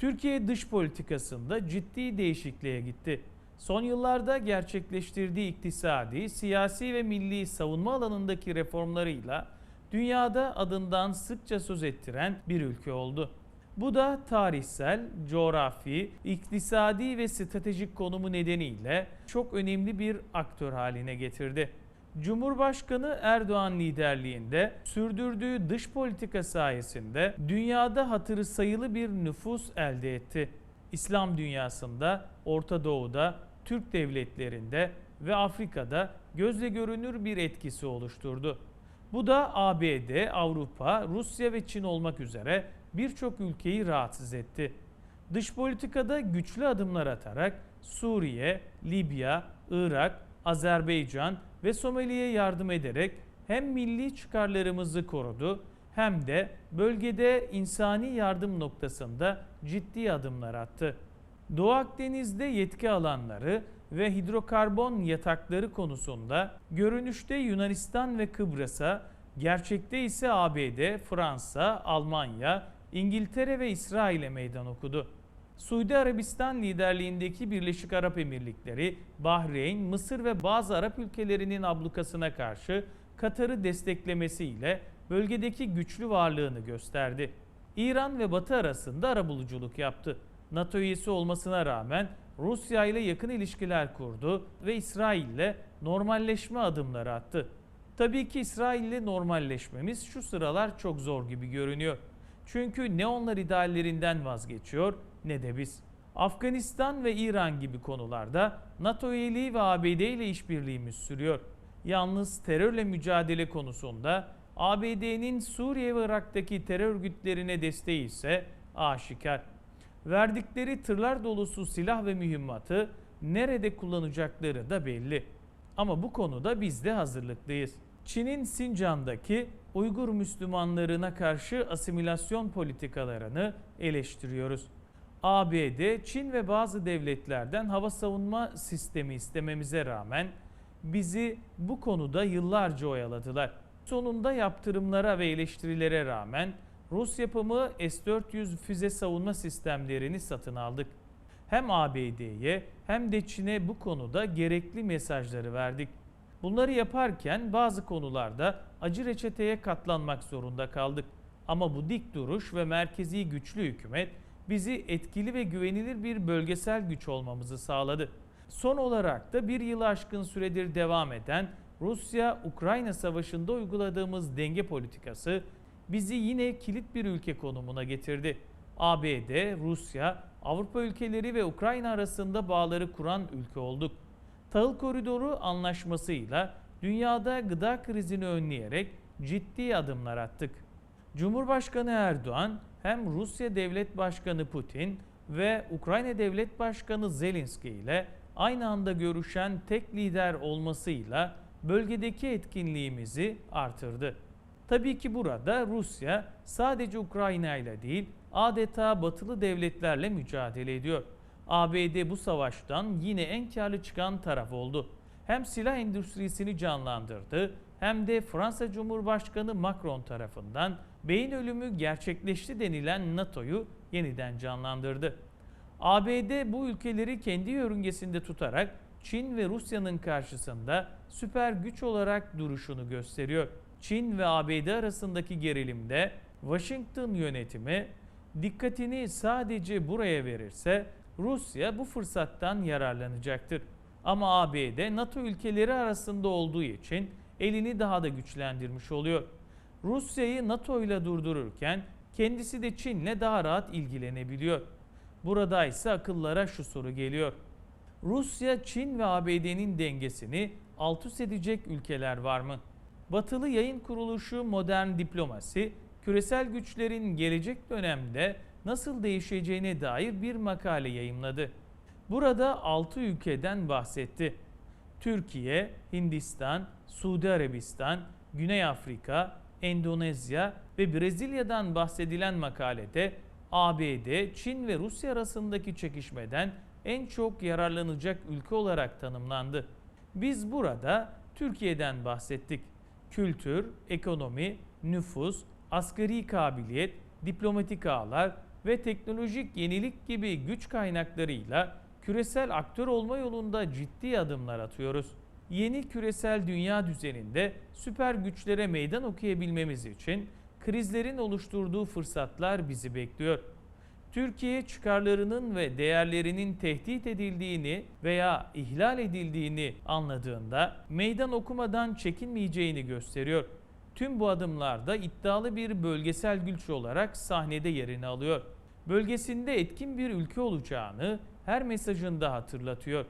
Türkiye dış politikasında ciddi değişikliğe gitti. Son yıllarda gerçekleştirdiği iktisadi, siyasi ve milli savunma alanındaki reformlarıyla dünyada adından sıkça söz ettiren bir ülke oldu. Bu da tarihsel, coğrafi, iktisadi ve stratejik konumu nedeniyle çok önemli bir aktör haline getirdi. Cumhurbaşkanı Erdoğan liderliğinde sürdürdüğü dış politika sayesinde dünyada hatırı sayılı bir nüfus elde etti. İslam dünyasında, Orta Doğu'da, Türk devletlerinde ve Afrika'da gözle görünür bir etkisi oluşturdu. Bu da ABD, Avrupa, Rusya ve Çin olmak üzere birçok ülkeyi rahatsız etti. Dış politikada güçlü adımlar atarak Suriye, Libya, Irak, Azerbaycan ve Somali'ye yardım ederek hem milli çıkarlarımızı korudu hem de bölgede insani yardım noktasında ciddi adımlar attı. Doğu Akdeniz'de yetki alanları ve hidrokarbon yatakları konusunda görünüşte Yunanistan ve Kıbrıs'a, gerçekte ise ABD, Fransa, Almanya, İngiltere ve İsrail'e meydan okudu. Suudi Arabistan liderliğindeki Birleşik Arap Emirlikleri, Bahreyn, Mısır ve bazı Arap ülkelerinin ablukasına karşı Katar'ı desteklemesiyle bölgedeki güçlü varlığını gösterdi. İran ve Batı arasında arabuluculuk yaptı. NATO üyesi olmasına rağmen Rusya ile yakın ilişkiler kurdu ve İsrail ile normalleşme adımları attı. Tabii ki İsrail ile normalleşmemiz şu sıralar çok zor gibi görünüyor. Çünkü ne onlar ideallerinden vazgeçiyor ne de biz. Afganistan ve İran gibi konularda NATO üyeliği ve ABD ile işbirliğimiz sürüyor. Yalnız terörle mücadele konusunda ABD'nin Suriye ve Irak'taki terör örgütlerine desteği ise aşikar. Verdikleri tırlar dolusu silah ve mühimmatı nerede kullanacakları da belli. Ama bu konuda biz de hazırlıklıyız. Çin'in Sincan'daki Uygur Müslümanlarına karşı asimilasyon politikalarını eleştiriyoruz. ABD, Çin ve bazı devletlerden hava savunma sistemi istememize rağmen bizi bu konuda yıllarca oyaladılar. Sonunda yaptırımlara ve eleştirilere rağmen Rus yapımı S-400 füze savunma sistemlerini satın aldık. Hem ABD'ye hem de Çin'e bu konuda gerekli mesajları verdik. Bunları yaparken bazı konularda acı reçeteye katlanmak zorunda kaldık. Ama bu dik duruş ve merkezi güçlü hükümet bizi etkili ve güvenilir bir bölgesel güç olmamızı sağladı. Son olarak da bir yılı aşkın süredir devam eden Rusya-Ukrayna savaşında uyguladığımız denge politikası bizi yine kilit bir ülke konumuna getirdi. ABD, Rusya, Avrupa ülkeleri ve Ukrayna arasında bağları kuran ülke olduk. Tahıl Koridoru anlaşmasıyla dünyada gıda krizini önleyerek ciddi adımlar attık. Cumhurbaşkanı Erdoğan hem Rusya Devlet Başkanı Putin ve Ukrayna Devlet Başkanı Zelenski ile aynı anda görüşen tek lider olmasıyla bölgedeki etkinliğimizi artırdı. Tabii ki burada Rusya sadece Ukrayna ile değil adeta batılı devletlerle mücadele ediyor. ABD bu savaştan yine en karlı çıkan taraf oldu. Hem silah endüstrisini canlandırdı hem de Fransa Cumhurbaşkanı Macron tarafından beyin ölümü gerçekleşti denilen NATO'yu yeniden canlandırdı. ABD bu ülkeleri kendi yörüngesinde tutarak Çin ve Rusya'nın karşısında süper güç olarak duruşunu gösteriyor. Çin ve ABD arasındaki gerilimde Washington yönetimi dikkatini sadece buraya verirse Rusya bu fırsattan yararlanacaktır. Ama ABD NATO ülkeleri arasında olduğu için elini daha da güçlendirmiş oluyor. Rusya'yı NATO ile durdururken kendisi de Çin'le daha rahat ilgilenebiliyor. Burada ise akıllara şu soru geliyor. Rusya, Çin ve ABD'nin dengesini alt üst edecek ülkeler var mı? Batılı yayın kuruluşu Modern Diplomasi, küresel güçlerin gelecek dönemde nasıl değişeceğine dair bir makale yayımladı. Burada 6 ülkeden bahsetti. Türkiye, Hindistan, Suudi Arabistan, Güney Afrika, Endonezya ve Brezilya'dan bahsedilen makalede ABD, Çin ve Rusya arasındaki çekişmeden en çok yararlanacak ülke olarak tanımlandı. Biz burada Türkiye'den bahsettik. Kültür, ekonomi, nüfus, asgari kabiliyet, diplomatik ağlar, ve teknolojik yenilik gibi güç kaynaklarıyla küresel aktör olma yolunda ciddi adımlar atıyoruz. Yeni küresel dünya düzeninde süper güçlere meydan okuyabilmemiz için krizlerin oluşturduğu fırsatlar bizi bekliyor. Türkiye çıkarlarının ve değerlerinin tehdit edildiğini veya ihlal edildiğini anladığında meydan okumadan çekinmeyeceğini gösteriyor. Tüm bu adımlarda iddialı bir bölgesel güç olarak sahnede yerini alıyor. Bölgesinde etkin bir ülke olacağını her mesajında hatırlatıyor.